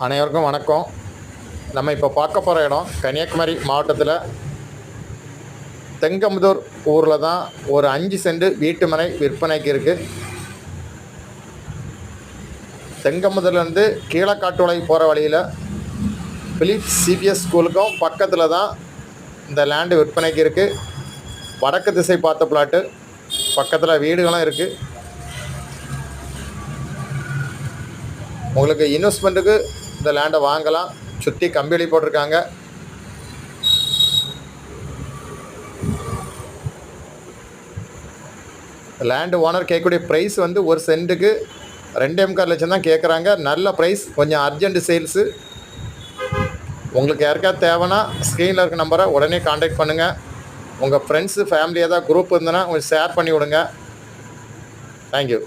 அனைவருக்கும் வணக்கம். நம்ம இப்போ பார்க்க போகிற இடம் கன்னியாகுமரி மாவட்டத்தில் தெங்கமுதூர் ஊரில் தான் ஒரு அஞ்சு சென்ட் வீட்டு மனை விற்பனைக்கு இருக்குது தெங்கமுதூர்லேருந்து கீழக்காட்டுளை போகிற வழியில் பிலிப்ஸ் சிபிஎஸ் ஸ்கூலுக்கும் பக்கத்தில் தான் இந்த லேண்டு விற்பனைக்கு இருக்குது வடக்கு திசை பார்த்த பிளாட்டு பக்கத்தில் வீடுகளும் இருக்குது உங்களுக்கு இன்வெஸ்ட்மெண்ட்டுக்கு இந்த லேண்டை வாங்கலாம். சுற்றி கம்பியடி போட்டிருக்காங்க. லேண்டு ஓனர் கேட்கக்கூடிய ப்ரைஸ் வந்து ஒரு சென்ட்டுக்கு ரெண்டே முக்கால் லட்சம் தான் கேட்குறாங்க நல்ல ப்ரைஸ் கொஞ்சம் அர்ஜென்ட் சேல்ஸு உங்களுக்கு யாருக்காவது தேவைன்னா ஸ்க்ரீனில் இருக்க நம்பரை உடனே காண்டாக்ட் பண்ணுங்கள் உங்கள் ஃப்ரெண்ட்ஸு ஃபேமிலி ஏதாவது குரூப் இருந்ததுன்னா கொஞ்சம் ஷேர் பண்ணி விடுங்க. தேங்க்யூ